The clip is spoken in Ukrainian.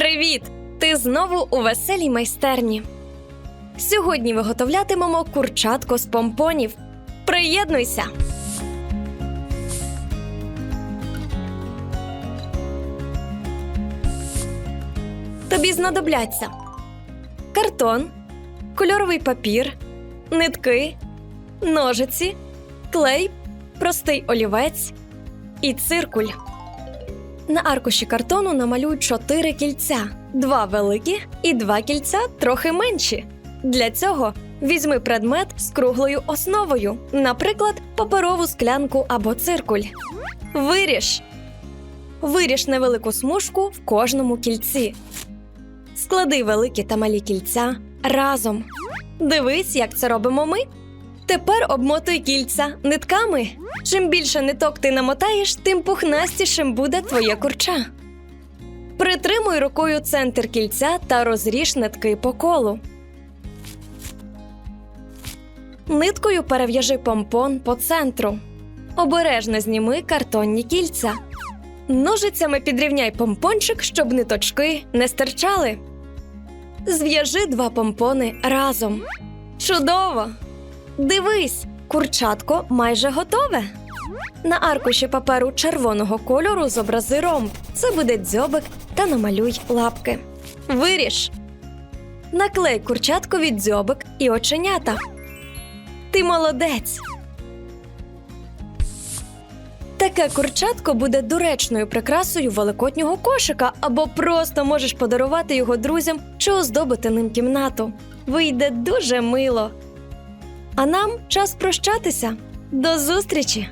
Привіт! Ти знову у веселій майстерні. Сьогодні виготовлятимемо курчатко з помпонів. Приєднуйся! Тобі знадобляться картон, кольоровий папір, нитки, ножиці, клей, простий олівець і циркуль. На аркуші картону намалюй чотири кільця: два великі і два кільця трохи менші. Для цього візьми предмет з круглою основою, наприклад, паперову склянку або циркуль. Виріж. Виріж невелику смужку в кожному кільці. Склади великі та малі кільця разом. Дивись, як це робимо ми. Тепер обмотуй кільця нитками. Чим більше ниток ти намотаєш, тим пухнастішим буде твоє курча. Притримуй рукою центр кільця та розріж нитки по колу. Ниткою перев'яжи помпон по центру. Обережно зніми картонні кільця. Ножицями підрівняй помпончик, щоб ниточки не стирчали. Зв'яжи два помпони разом. Чудово! Дивись, курчатко майже готове. На аркуші паперу червоного кольору зобрази ромб. Це буде дзьобик та намалюй лапки. Виріж. Наклей курчаткові дзьобик і оченята. Ти молодець. Таке курчатко буде доречною прикрасою великоднього кошика, або просто можеш подарувати його друзям чи оздобити ним кімнату. Вийде дуже мило. А нам час прощатися. До зустрічі!